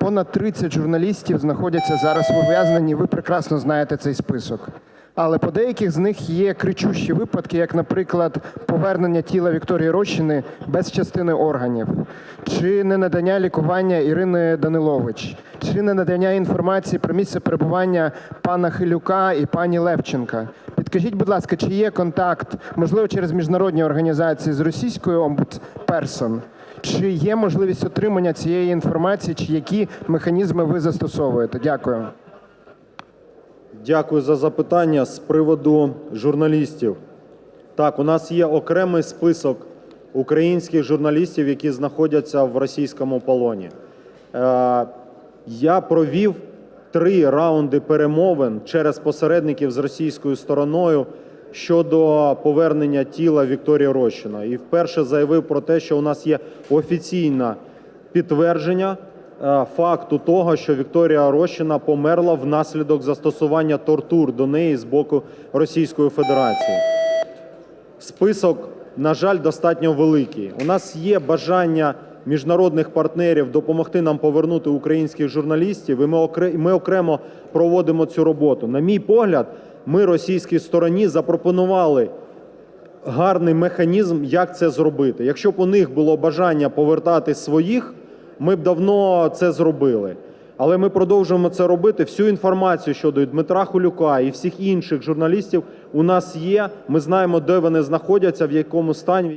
Понад 30 журналістів знаходяться зараз в ув'язненні. Ви прекрасно знаєте цей список. Але по деяких з них є кричущі випадки, як, наприклад, повернення тіла Вікторії Рощини без частини органів, чи ненадання лікування Ірини Данилович, чи ненадання інформації про місце перебування пана Хилюка і пані Левченка. Підкажіть, будь ласка, чи є контакт, можливо, через міжнародні організації з російською омбудсперсон? Чи є можливість отримання цієї інформації, чи які механізми ви застосовуєте? Дякую. Дякую за запитання з приводу журналістів. Так, у нас є окремий список українських журналістів, які знаходяться в російському полоні. Е, я провів три раунди перемовин через посередників з російською стороною щодо повернення тіла Вікторії Рощина. І вперше заявив про те, що у нас є офіційне підтвердження е, факту того, що Вікторія Рощина померла внаслідок застосування тортур до неї з боку Російської Федерації. Список, на жаль, достатньо великий. У нас є бажання міжнародних партнерів допомогти нам повернути українських журналістів, і ми окремо проводимо цю роботу. На мій погляд, ми російській стороні запропонували гарний механізм, як це зробити. Якщо б у них було бажання повертати своїх, ми б давно це зробили. Але ми продовжуємо це робити. Всю інформацію щодо Дмитра Хулюка і всіх інших журналістів у нас є. Ми знаємо, де вони знаходяться, в якому стані.